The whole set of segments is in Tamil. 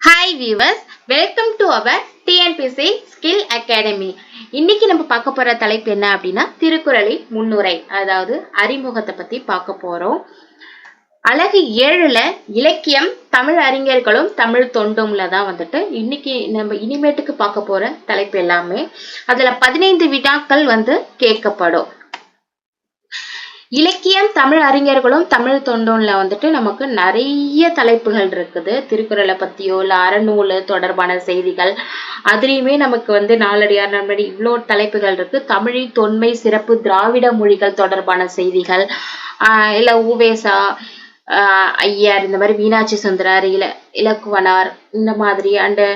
Hi viewers welcome to our TNPSC skill academy இன்னைக்கு நம்ம பார்க்க போற தலைப்பு என்ன அப்படின்னா திருக்குறளின் முன்னுரை அதாவது அறிமுகத்தை பத்தி பார்க்க போறோம். அழகு ஏழுல இலக்கியம் தமிழ் அறிஞர்களும் தமிழ் தொண்டும்ல தான் வந்துட்டு இன்னைக்கு நம்ம இனிமேட்டுக்கு பார்க்க போற தலைப்பு எல்லாமே. அதுல பதினைந்து வினாக்கள் வந்து கேட்கப்படும். இலக்கியம் தமிழ் அறிஞர்களும் தமிழ் தொண்டும்ல வந்துட்டு நமக்கு நிறைய தலைப்புகள் இருக்குது. திருக்குறளை பத்தியோ இல்ல அறநூல் தொடர்பான செய்திகள். அதுலயுமே நமக்கு வந்து நாலடியார் நம்மடி இவ்வளோ தலைப்புகள் இருக்கு. தமிழின் தொன்மை சிறப்பு திராவிட மொழிகள் தொடர்பான செய்திகள் ஆஹ் இல்ல ஊவேசா ஐயர் இந்த மாதிரி மீனாட்சி சுந்தரர் இல இலக்குவனார் இந்த மாதிரி அண்டு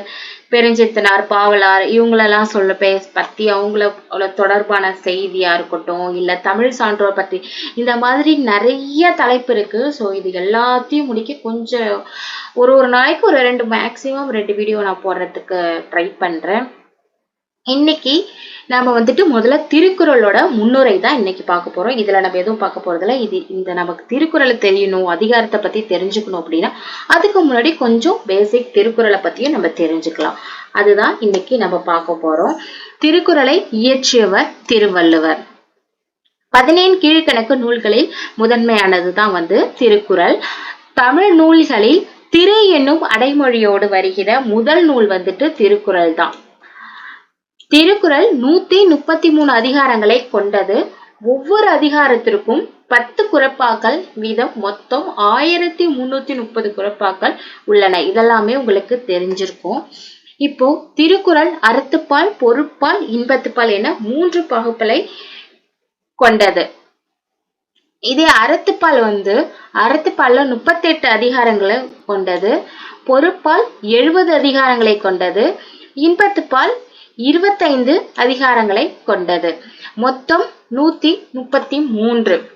பெருஞ்சித்தனார் பாவலார் இவங்களெல்லாம் சொல்ல பே பற்றி அவங்கள தொடர்பான செய்தியாக இருக்கட்டும் இல்லை தமிழ் சான்றோர் பற்றி இந்த மாதிரி நிறைய தலைப்பு இருக்கு. ஸோ இது எல்லாத்தையும் முடிக்க கொஞ்சம் ஒரு ஒரு நாளைக்கு ஒரு ரெண்டு மேக்சிமம் ரெண்டு வீடியோ நான் போடுறதுக்கு ட்ரை பண்ணுறேன் இன்னைக்கு நாம வந்துட்டு முதல்ல திருக்குறளோட முன்னுரை தான் இன்னைக்கு பார்க்க போறோம். இதுல நம்ம எதுவும் பார்க்க போறதில்ல. இது இந்த நமக்கு திருக்குறளை தெரியணும் அதிகாரத்தை பத்தி தெரிஞ்சுக்கணும் அப்படின்னா அதுக்கு முன்னாடி கொஞ்சம் பேசிக் திருக்குறளை பத்தியும் நம்ம தெரிஞ்சுக்கலாம். அதுதான் இன்னைக்கு நம்ம பார்க்க போறோம். திருக்குறளை இயற்றியவர் திருவள்ளுவர். பதினேழு கீழ்கணக்கு நூல்களில் முதன்மையானது தான் வந்து திருக்குறள். தமிழ் நூல்களில் திரு என்னும் அடைமொழியோடு வருகிற முதல் நூல் வந்துட்டு திருக்குறள் தான் திருக்குறள் நூத்தி முப்பத்தி மூணு அதிகாரங்களை கொண்டது. ஒவ்வொரு அதிகாரத்திற்கும் பத்து குறப்பாக்கள் வீதம் மொத்தம் ஆயிரத்தி முன்னூத்தி முப்பது குறப்பாக்கள் உள்ளன. இதெல்லாமே உங்களுக்கு தெரிஞ்சிருக்கும். இப்போ திருக்குறள் அறத்துப்பால் பொறுப்பால் இன்பத்துப்பால் என மூன்று பகுப்புகளை கொண்டது. இதே அறத்துப்பால் வந்து அறத்துப்பால்ல முப்பத்தெட்டு அதிகாரங்களை கொண்டது. பொறுப்பால் எழுபது அதிகாரங்களை கொண்டது. இன்பத்துப்பால் இருபத்தைந்து அதிகாரங்களை கொண்டது. மொத்தம் நூத்தி முப்பத்தி மூன்று.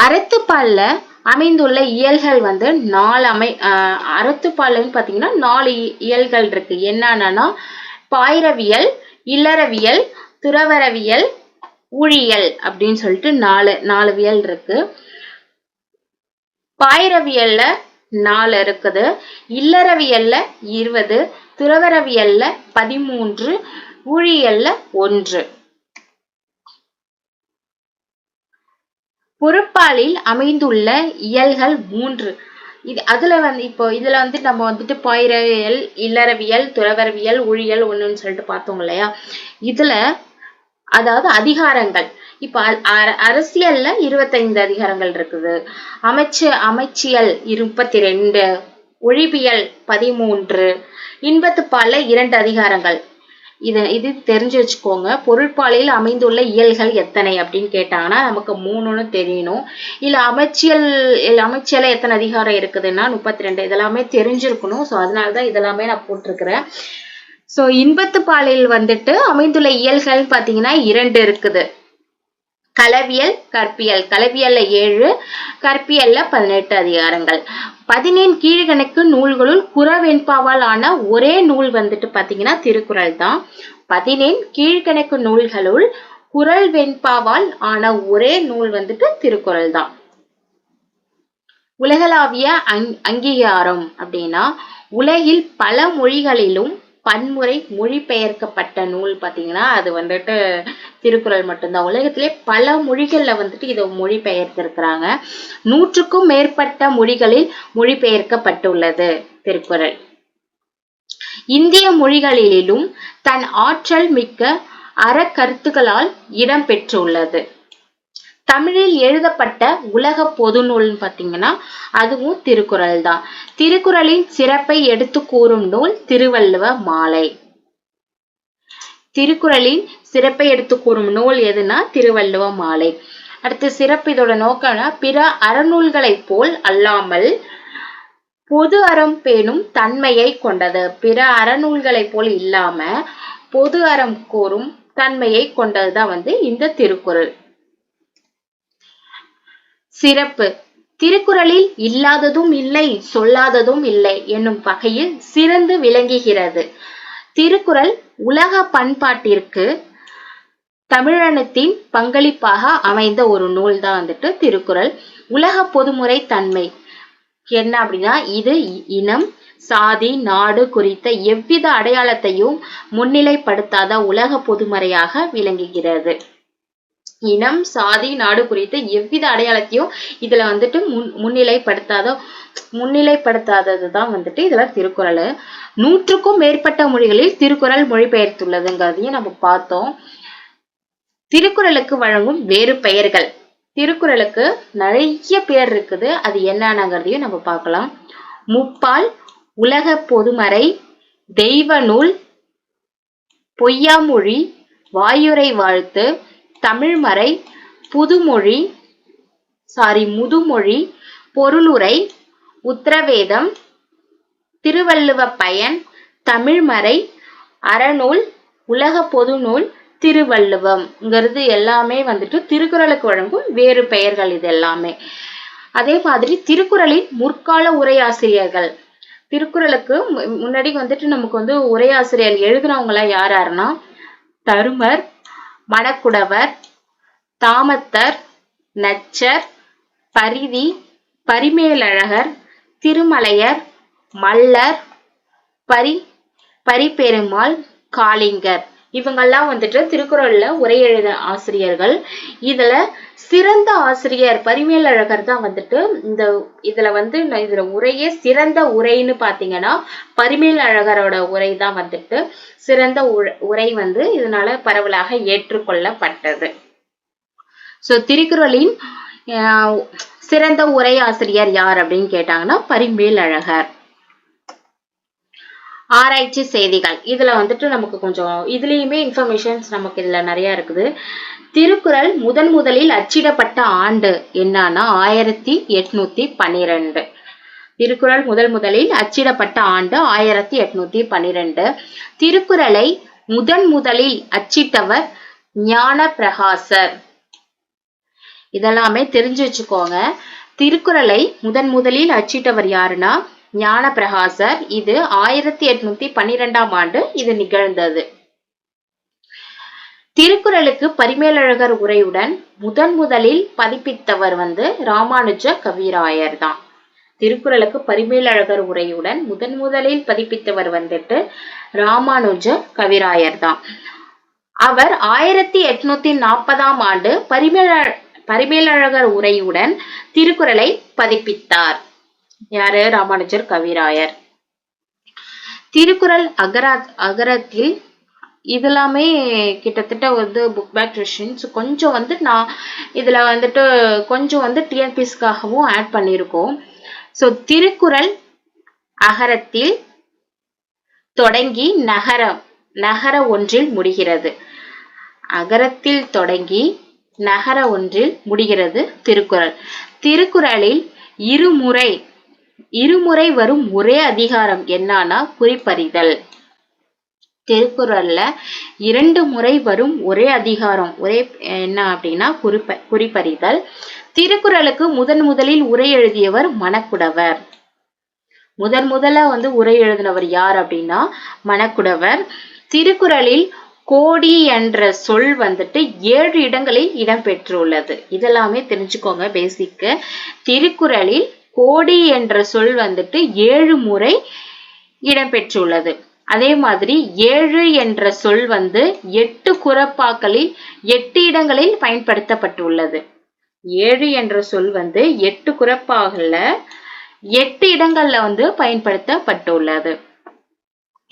அறத்துப்பால்ல அமைந்துள்ள இயல்கள் வந்து நாலு அமை ஆஹ் பார்த்தீங்கன்னா நாலு இயல்கள் இருக்கு. என்னன்னா பாயிரவியல் இல்லறவியல் துறவரவியல் ஊழியல் அப்படின்னு சொல்லிட்டு நாலு நாலு வியல் இருக்கு. பாயிரவியல்ல நாலு இருக்குது. இல்லறவியல்ல இருபது. துறவரவியல்ல பதிமூன்று ஊழியல்ல ஒன்று. பொறுப்பாளில் அமைந்துள்ள இயல்கள் மூன்று. இது அதுல வந்து இப்போ இதுல வந்து நம்ம வந்துட்டு பாயிரவியல் இல்லறவியல் துறவரவியல் ஊழியல் ஒண்ணுன்னு சொல்லிட்டு பார்த்தோம் இல்லையா? இதுல அதாவது அதிகாரங்கள். இப்ப அரசியல்ல இருபத்தைந்து அதிகாரங்கள் இருக்குது. அமைச்சு அமைச்சியல் முப்பத்தி ரெண்டு ஒழிபியல் பதிமூன்று இன்பத்துப்பால்ல இரண்டு அதிகாரங்கள். இது இது தெரிஞ்சு வச்சுக்கோங்க. பொருட்பாலில் அமைந்துள்ள இயல்கள் எத்தனை அப்படின்னு கேட்டாங்கன்னா நமக்கு மூணுன்னு தெரியணும். இல்லை அமைச்சியல் அமைச்சியல எத்தனை அதிகாரம் இருக்குதுன்னா முப்பத்தி ரெண்டு இதெல்லாமே தெரிஞ்சிருக்கணும். ஸோ அதனாலதான் இதெல்லாமே நான் போட்டிருக்கிறேன். ஸோ இன்பத்து பாலில் வந்துட்டு அமைந்துள்ள இயல்கள் பார்த்தீங்கன்னா இரண்டு இருக்குது. கலவியல் கற்பியல். கலவியல்ல ஏழு கற்பியல்ல பதினெட்டு அதிகாரங்கள். பதினேழு கீழ்கணக்கு நூல்களுள் குறவெண்பாவால் ஆன ஒரே நூல் வந்துட்டு பாத்தீங்கன்னா திருக்குறள் தான். பதினேழு கீழ்கணக்கு நூல்களுள் குரல் வெண்பாவால் ஆன ஒரே நூல் வந்துட்டு திருக்குறள் தான். உலகளாவிய அங் அங்கீகாரம் அப்படின்னா உலகில் பல மொழிகளிலும் பன்முறை மொழிபெயர்க்கப்பட்ட நூல் பார்த்தீங்கன்னா அது வந்துட்டு திருக்குறள் மட்டும்தான். உலகத்திலே பல மொழிகளில் வந்துட்டு இதை மொழிபெயர்த்திருக்கிறாங்க. நூற்றுக்கும் மேற்பட்ட மொழிகளில் மொழிபெயர்க்கப்பட்டுள்ளது திருக்குறள். இந்திய மொழிகளிலும் தன் ஆற்றல் மிக்க அறக்கருத்துகளால் இடம்பெற்றுள்ளது. தமிழில் எழுதப்பட்ட உலக பொது நூல்னு பார்த்தீங்கன்னா அதுவும் திருக்குறள் தான். திருக்குறளின் சிறப்பை எடுத்து கூறும் நூல் திருவள்ளுவ மாலை. திருக்குறளின் சிறப்பை எடுத்து கூறும் நூல் எதுனா திருவள்ளுவ மாலை. அடுத்து சிறப்பு இதோட நோக்கம்னா பிற அறநூல்களைப் போல் அல்லாமல் பொது அறம் பேணும் தன்மையை கொண்டது. பிற அறநூல்களைப் போல் இல்லாம பொது அறம் கூறும் தன்மையை கொண்டதுதான் வந்து இந்த திருக்குறள். சிறப்பு. திருக்குறளில் இல்லாததும் இல்லை சொல்லாததும் இல்லை என்னும் வகையில் சிறந்து விளங்குகிறது. திருக்குறள் உலக பண்பாட்டிற்கு தமிழனத்தின் பங்களிப்பாக அமைந்த ஒரு நூல் தான் வந்துட்டு திருக்குறள். உலக பொதுமுறை தன்மை என்ன அப்படின்னா இது இனம் சாதி நாடு குறித்த எவ்வித அடையாளத்தையும் முன்னிலைப்படுத்தாத உலக பொதுமறையாக விளங்குகிறது. இனம் சாதி நாடு குறித்த எவ்வித அடையாளத்தையும் இதுல வந்துட்டு முன் முன்னிலைப்படுத்தாத முன்னிலைப்படுத்தாதது தான் வந்துட்டு இதுல திருக்குறள். நூற்றுக்கும் மேற்பட்ட மொழிகளில் திருக்குறள் மொழிபெயர்த்துள்ளதுங்கிறதையும் நம்ம பார்த்தோம். திருக்குறளுக்கு வழங்கும் வேறு பெயர்கள். திருக்குறளுக்கு நிறைய பேர் இருக்குது. அது என்னங்கிறதையும் நம்ம பார்க்கலாம். முப்பால் உலக பொதுமறை தெய்வ நூல் பொய்யாமொழி வாயுரை வாழ்த்து தமிழ்மறை புதுமொழி சாரி முதுமொழி பொருளுரை உத்தரவேதம் திருவள்ளுவ பயன் தமிழ்மறை அறநூல் உலக பொதுநூல் திருவள்ளுவம்ங்கிறது எல்லாமே வந்துட்டு திருக்குறளுக்கு வழங்கும் வேறு பெயர்கள் இது எல்லாமே. அதே மாதிரி திருக்குறளின் முற்கால உரையாசிரியர்கள். திருக்குறளுக்கு முன்னாடி வந்துட்டு நமக்கு வந்து உரையாசிரியர் எழுதுனவங்களாம் யார் யாருன்னா தருமர் மணக்குடவர் தாமத்தர் நச்சர் பரிதி பரிமேலழகர் திருமலையர் மல்லர் பரி பரிபெருமாள் காளிங்கர். இவங்கெல்லாம் வந்துட்டு திருக்குறள்ல உரை எழுத ஆசிரியர்கள். இதுல சிறந்த ஆசிரியர் பரிமேலழகர் தான் வந்துட்டு இந்த இதுல வந்து இதுல உரையே சிறந்த உரைன்னு பாத்தீங்கன்னா பரிமேல் அழகரோட உரை தான் வந்துட்டு சிறந்த உரை வந்து இதனால பரவலாக ஏற்றுக்கொள்ளப்பட்டது. சோ திருக்குறளின் சிறந்த உரை ஆசிரியர் யார் அப்படின்னு கேட்டாங்கன்னா பரிமேல் அழகர் ஆராய்ச்சி செய்திகள். இதுல வந்துட்டு நமக்கு கொஞ்சம் இதுலயுமே இன்ஃபர்மேஷன்ஸ் நமக்கு இதுல நிறைய இருக்குது. திருக்குறள் முதன் முதலில் அச்சிடப்பட்ட ஆண்டு என்னன்னா ஆயிரத்தி எட்நூத்தி பன்னிரெண்டு திருக்குறள் முதல் முதலில் அச்சிடப்பட்ட ஆண்டு ஆயிரத்தி எட்நூத்தி பன்னிரெண்டு திருக்குறளை முதன் முதலில் அச்சிட்டவர் ஞான பிரகாசர் இதெல்லாமே தெரிஞ்சு வச்சுக்கோங்க. திருக்குறளை முதன் முதலில் அச்சிட்டவர் யாருன்னா ஞான பிரகாசர் இது ஆயிரத்தி எட்நூத்தி பன்னிரெண்டாம் ஆண்டு இது நிகழ்ந்தது. திருக்குறளுக்கு பரிமேலழகர் உரையுடன் முதன் முதலில் பதிப்பித்தவர் வந்து ராமானுஜ கவிராயர் தான். திருக்குறளுக்கு பரிமேலழகர் உரையுடன் முதன் முதலில் பதிப்பித்தவர் வந்துட்டு ராமானுஜ கவிராயர் தான். அவர் ஆயிரத்தி எட்நூத்தி நாற்பதாம் ஆண்டு பரிமேல பரிமேலழகர் உரையுடன் திருக்குறளை பதிப்பித்தார். யாரு? ராமானுஜர் கவிராயர். திருக்குறள் அகரா அகரத்தில் இதெல்லாமே கிட்டத்தட்ட வந்து புக் பேக் கொஸ்டின்ஸ் கொஞ்சம் வந்து நான் இதுல வந்துட்டு கொஞ்சம் வந்து டிஎன்பிஸ்க்காகவும் ஆட் பண்ணியிருக்கோம் ஸோ திருக்குறள் அகரத்தில் தொடங்கி நகரம் நகர ஒன்றில் முடிகிறது. அகரத்தில் தொடங்கி நகர ஒன்றில் முடிகிறது திருக்குறள். திருக்குறளில் இருமுறை இருமுறை வரும் ஒரே அதிகாரம் என்னன்னா குறிப்பறிதல். திருக்குறள்ல இரண்டு முறை வரும் ஒரே அதிகாரம் ஒரே என்ன அப்படின்னா குறிப்ப குறிப்பறிதல். திருக்குறளுக்கு முதன் முதலில் உரை எழுதியவர் மணக்குடவர். முதன் முதல்ல வந்து உரை எழுதினவர் யார் அப்படின்னா மணக்குடவர். திருக்குறளில் கோடி என்ற சொல் வந்துட்டு ஏழு இடங்களில் இடம்பெற்றுள்ளது. இதெல்லாமே தெரிஞ்சுக்கோங்க பேசிக்கு திருக்குறளில் கோடி என்ற சொல் வந்துட்டு ஏழு முறை இடம்பெற்றுள்ளது. அதே மாதிரி ஏழு என்ற சொல் வந்து எட்டு குரப்பாக்களில் எட்டு இடங்களில் பயன்படுத்தப்பட்டுள்ளது. ஏழு என்ற சொல் வந்து எட்டு குரப்பாகல எட்டு இடங்கள்ல வந்து பயன்படுத்தப்பட்டுள்ளது.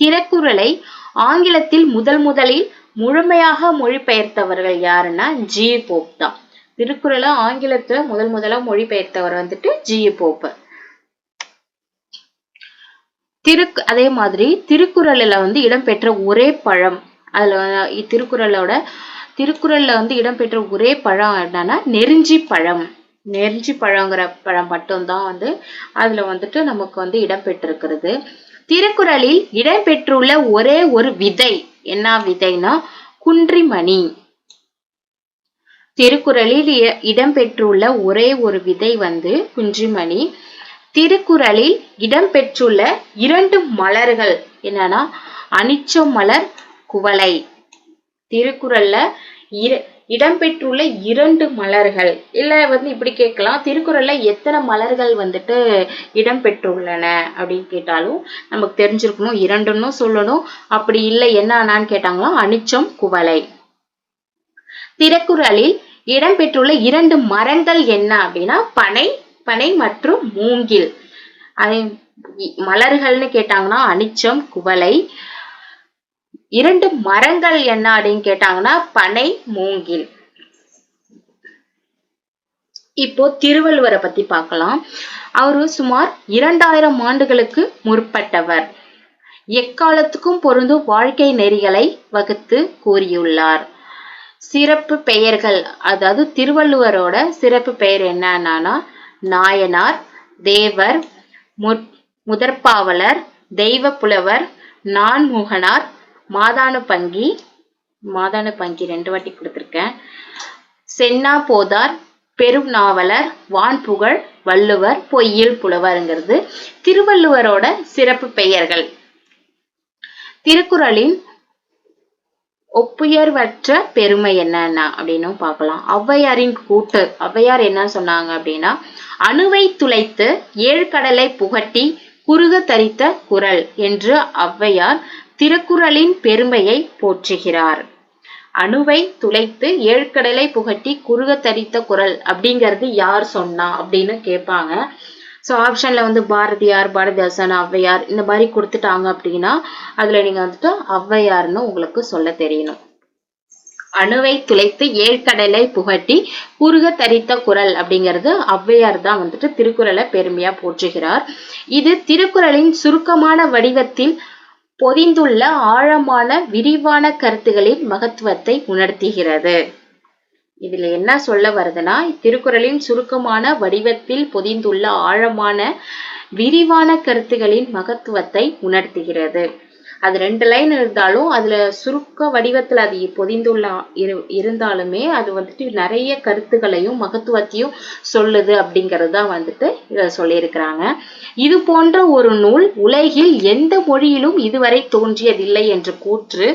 திருக்குறளை ஆங்கிலத்தில் முதல் முதலில் முழுமையாக மொழிபெயர்த்தவர்கள் யாருன்னா ஜி. போப் தான் திருக்குறளை ஆங்கிலத்துல முதல் முதலா மொழிபெயர்த்தவர் வந்துட்டு ஜி. போப் திரு அதே மாதிரி திருக்குறளில் வந்து இடம்பெற்ற ஒரே பழம் அதுல திருக்குறளோட திருக்குறள்ல வந்து இடம்பெற்ற ஒரே பழம் என்னன்னா நெருஞ்சி பழம். நெருஞ்சி பழங்கிற பழம் மட்டும்தான் வந்து அதுல வந்துட்டு நமக்கு வந்து இடம்பெற்றிருக்கிறது. திருக்குறளில் இடம்பெற்றுள்ள ஒரே ஒரு விதை என்ன விதைனா குன்றிமணி. திருக்குறளில் இடம்பெற்றுள்ள ஒரே ஒரு விதை வந்து குன்றிமணி. திருக்குறளில் இடம்பெற்றுள்ள இரண்டு மலர்கள் என்னன்னா அனிச்ச மலர் குவளை. திருக்குறள்ல இடம்பெற்றுள்ள இரண்டு மலர்கள். இல்ல வந்து இப்படி கேட்கலாம். திருக்குறள்ல எத்தனை மலர்கள் வந்துட்டு இடம்பெற்றுள்ளன அப்படின்னு கேட்டாலும் நமக்கு தெரிஞ்சிருக்கணும் இரண்டுன்னு சொல்லணும். அப்படி இல்லை என்ன ஆனான்னு கேட்டாங்களா? அனிச்சம் குவளை. திருக்குறளில் இடம்பெற்றுள்ள இரண்டு மரங்கள் என்ன அப்படின்னா பனை பனை மற்றும் மூங்கில். மலர்கள்னு கேட்டாங்கன்னா அனிச்சம் குவளை. இரண்டு மரங்கள் என்ன அப்படின்னு கேட்டாங்கன்னா பனை மூங்கில். இப்போ திருவள்ளுவரை பத்தி பார்க்கலாம். அவரு சுமார் இரண்டாயிரம் ஆண்டுகளுக்கு முற்பட்டவர். எக்காலத்துக்கும் பொருந்தும் வாழ்க்கை நெறிகளை வகுத்து கூறியுள்ளார். சிறப்பு பெயர்கள் அதாவது திருவள்ளுவரோட சிறப்பு பெயர் என்னன்னா நாயனார் தேவர் முதற்பாவலர் தெய்வ புலவர் நான்முகனார் மாதானு பங்கி மாதானு பங்கி ரெண்டு வாட்டி கொடுத்துருக்கேன். சென்னா போதார் பெரும் நாவலர் வான்புகழ் வள்ளுவர் பொய்யில் புலவருங்கிறது திருவள்ளுவரோட சிறப்பு பெயர்கள். திருக்குறளின் ஒப்புயர்வற்ற பெருமை என்னன்னா அப்படின்னு பார்க்கலாம். ஔவையாரின் கூட்டு ஔவையார் என்ன சொன்னாங்க அப்படின்னா அணுவை துளைத்து ஏழ்கடலை புகட்டி குறுக தரித்த குரல் என்று ஔவையார் திருக்குறளின் பெருமையை போற்றுகிறார். அணுவை துளைத்து ஏழ்கடலை புகட்டி குறுக தரித்த குரல் அப்படிங்கிறது யார் சொன்னா அப்படின்னு கேட்பாங்க. ஸோ ஆப்ஷனில் வந்து பாரதியார் பாரதிதாசன் ஔவையார் இந்த மாதிரி கொடுத்துட்டாங்க அப்படின்னா அதுல நீங்கள் வந்துட்டு ஔவையார்னு உங்களுக்கு சொல்ல தெரியணும். அணுவை துளைத்து ஏழ்கடலை புகட்டி குறுக தரித்த குரல் அப்படிங்கிறது ஔவையார் தான் வந்துட்டு திருக்குறளை பெருமையா போற்றுகிறார். இது திருக்குறளின் சுருக்கமான வடிவத்தில் பொதிந்துள்ள ஆழமான விரிவான கருத்துகளின் மகத்துவத்தை உணர்த்துகிறது. இதுல என்ன சொல்ல வருதுன்னா திருக்குறளின் சுருக்கமான வடிவத்தில் பொதிந்துள்ள ஆழமான விரிவான கருத்துகளின் மகத்துவத்தை உணர்த்துகிறது. அது ரெண்டு லைன் இருந்தாலும் அதுல சுருக்க வடிவத்துல அது பொதிந்துள்ள இரு இருந்தாலுமே அது வந்துட்டு நிறைய கருத்துகளையும் மகத்துவத்தையும் சொல்லுது அப்படிங்கிறது தான் வந்துட்டு இத சொல்லியிருக்கிறாங்க. இது போன்ற ஒரு நூல் உலகில் எந்த மொழியிலும் இதுவரை தோன்றியதில்லை என்ற கூற்று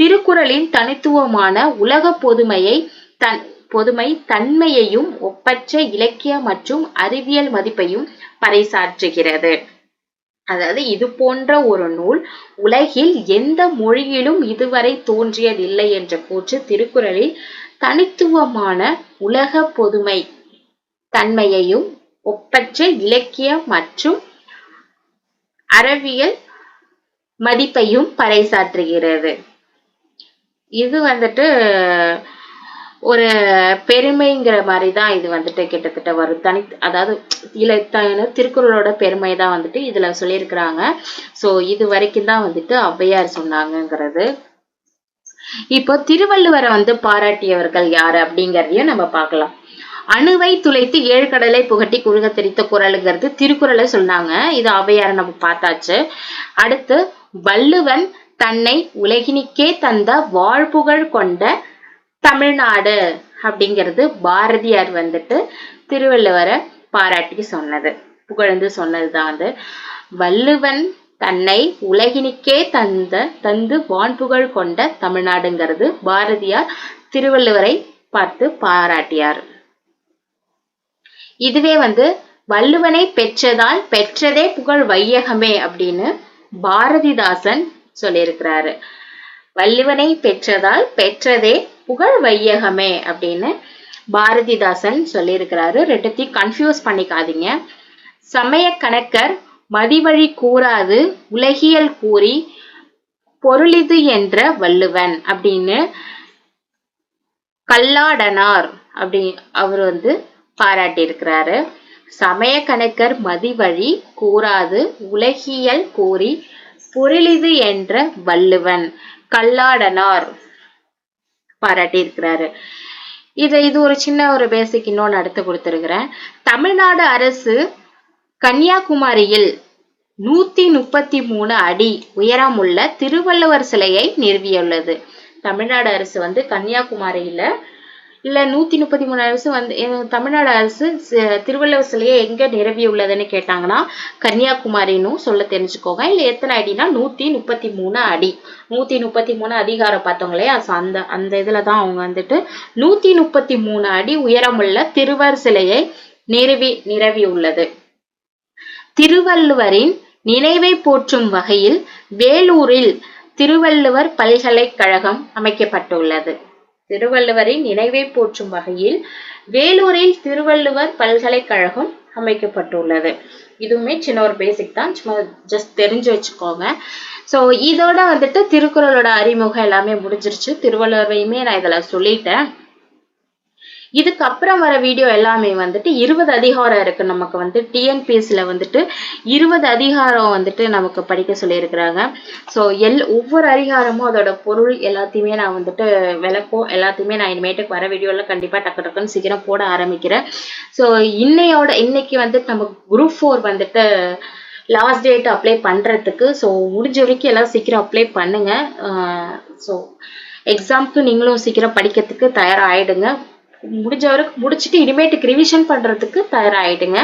திருக்குறளின் தனித்துவமான உலக பொதுமையை தன் பொதுமை தன்மையையும் ஒப்பற்ற இலக்கிய மற்றும் அறிவியல் மதிப்பையும் பறைசாற்றுகிறது. அதாவது இது போன்ற ஒரு நூல் உலகில் எந்த மொழியிலும் இதுவரை தோன்றியதில்லை என்ற கூற்று திருக்குறளில் தனித்துவமான உலக பொதுமை தன்மையையும் ஒப்பற்ற இலக்கிய மற்றும் அறிவியல் மதிப்பையும் பறைசாற்றுகிறது. இது வந்துட்டு ஒரு பெருமைங்கிற மாதிரி தான் இது வந்துட்டு கிட்டத்தட்ட வரும். தனி அதாவது இல திருக்குறளோட பெருமை தான் வந்துட்டு இதுல சொல்லியிருக்கிறாங்க. ஸோ இது வரைக்கும் தான் வந்துட்டு ஔவையார் சொன்னாங்கங்கிறது. இப்போ திருவள்ளுவரை வந்து பாராட்டியவர்கள் யாரு அப்படிங்கிறதையும் நம்ம பார்க்கலாம். அணுவை துளைத்து ஏழு கடலை புகட்டி குழுக தெரித்த குரலுங்கிறது திருக்குறளை சொன்னாங்க. இது ஔவையார் நம்ம பார்த்தாச்சு. அடுத்து வள்ளுவன் தன்னை உலகினிக்கே தந்த வாழ்புகழ் கொண்ட தமிழ்நாடு அப்படிங்கிறது பாரதியார் வந்துட்டு திருவள்ளுவரை பாராட்டி சொன்னது. புகழ்ந்து சொன்னதுதான் வந்து வள்ளுவன் தன்னை உலகினுக்கே தந்த தந்து வான்புகழ் கொண்ட தமிழ்நாடுங்கிறது பாரதியார் திருவள்ளுவரை பார்த்து பாராட்டியார். இதுவே வந்து வள்ளுவனை பெற்றதால் பெற்றதே புகழ் வையகமே அப்படின்னு பாரதிதாசன் சொல்லியிருக்கிறாரு. வள்ளுவனை பெற்றதால் பெற்றதே புகழ் வையகமே அப்படின்னு பாரதிதாசன் சொல்லியிருக்கிறாரு. ரெண்டுத்தையும் கன்ஃபியூஸ் பண்ணிக்காதீங்க. சமய கணக்கர் மதிவழி கூறாது உலகியல் கூறி பொருளிது என்ற வள்ளுவன் அப்படின்னு கல்லாடனார் அப்படி அவர் வந்து பாராட்டியிருக்கிறாரு. சமய கணக்கர் மதிவழி கூறாது உலகியல் கூறி பொருளிது என்ற வள்ளுவன் கல்லாடனார் பாராட்டி இருக்கிறாரு இது இது ஒரு சின்ன ஒரு பேசிக் இன்னொன்று அடுத்து கொடுத்துருக்குறேன். தமிழ்நாடு அரசு கன்னியாகுமரியில் நூத்தி முப்பத்தி மூணு அடி உயரம் உள்ள திருவள்ளுவர் சிலையை நிறுவியுள்ளது. தமிழ்நாடு அரசு வந்து கன்னியாகுமரியில இல்ல நூத்தி முப்பத்தி மூணு அரசு வந்து தமிழ்நாடு அரசு திருவள்ளுவர் சிலையை எங்க நிரவி உள்ளதுன்னு கேட்டாங்கன்னா கன்னியாகுமரினும் சொல்ல தெரிஞ்சுக்கோங்க. இல்ல எத்தனை அடினா நூத்தி முப்பத்தி மூணு அடி. நூத்தி முப்பத்தி மூணு அதிகாரம் பார்த்தோம் இல்லையா? அந்த அந்த இதுல தான் அவங்க வந்துட்டு நூத்தி முப்பத்தி மூணு அடி உயரமுள்ள திருவர் சிலையை நிறுவி நிரவி உள்ளது. திருவள்ளுவரின் நினைவை போற்றும் வகையில் வேலூரில் திருவள்ளுவர் பல்கலைக்கழகம் அமைக்கப்பட்டுள்ளது. திருவள்ளுவரின் நினைவை போற்றும் வகையில் வேலூரில் திருவள்ளுவர் பல்கலைக்கழகம் அமைக்கப்பட்டுள்ளது. இதுவுமே சின்ன ஒரு பேசிக் தான். சும்மா ஜஸ்ட் தெரிஞ்சு வச்சுக்கோங்க. ஸோ இதோட வந்துட்டு திருக்குறளோட அறிமுகம் எல்லாமே முடிஞ்சிருச்சு. திருவள்ளுவரையுமே நான் இதில் சொல்லிட்டேன். இதுக்கப்புறம் வர வீடியோ எல்லாமே வந்துட்டு இருபது அதிகாரம் இருக்கு. நமக்கு வந்து டிஎன்பிஎஸ்சியில் வந்துட்டு இருபது அதிகாரம் வந்துட்டு நமக்கு படிக்க சொல்லியிருக்கிறாங்க. ஸோ எல் ஒவ்வொரு அதிகாரமும் அதோட பொருள் எல்லாத்தையுமே நான் வந்துட்டு விளக்கம் எல்லாத்தையுமே நான் இனிமேட்டுக்கு வர வீடியோவில் கண்டிப்பாக டக்கு டக்குன்னு சீக்கிரம் போட ஆரம்பிக்கிறேன். ஸோ இன்னையோட இன்னைக்கு வந்துட்டு நம்ம குரூப் ஃபோர் வந்துட்டு லாஸ்ட் டேட் அப்ளை பண்ணுறதுக்கு ஸோ முடிஞ்ச வரைக்கும் எல்லாம் சீக்கிரம் அப்ளை பண்ணுங்கள் ஸோ எக்ஸாம்க்கு நீங்களும் சீக்கிரம் படிக்கிறதுக்கு தயாராகிடுங்க முடிஞ்ச வரைக்கும் முடிச்சுட்டு இனிமேட்டுக்கு ரிவிஷன் பண்ணுறதுக்கு தயாராகிடுங்க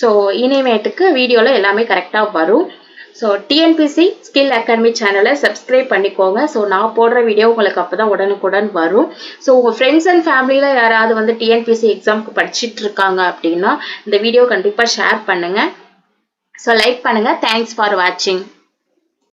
ஸோ இனிமேட்டுக்கு வீடியோவில் எல்லாமே கரெக்டாக வரும். ஸோ டிஎன்பிசி ஸ்கில் அகாடமி சேனலை சப்ஸ்கிரைப் பண்ணிக்கோங்க. ஸோ நான் போடுற வீடியோ உங்களுக்கு அப்போ தான் உடனுக்குடன் வரும். ஸோ உங்கள் ஃப்ரெண்ட்ஸ் அண்ட் ஃபேமிலியில் யாராவது வந்து டிஎன்பிசி எக்ஸாம்க்கு படிச்சுட்டு இருக்காங்க அப்படின்னா இந்த வீடியோ கண்டிப்பாக ஷேர் பண்ணுங்கள் ஸோ லைக் பண்ணுங்கள் தேங்க்ஸ் ஃபார் வாட்சிங்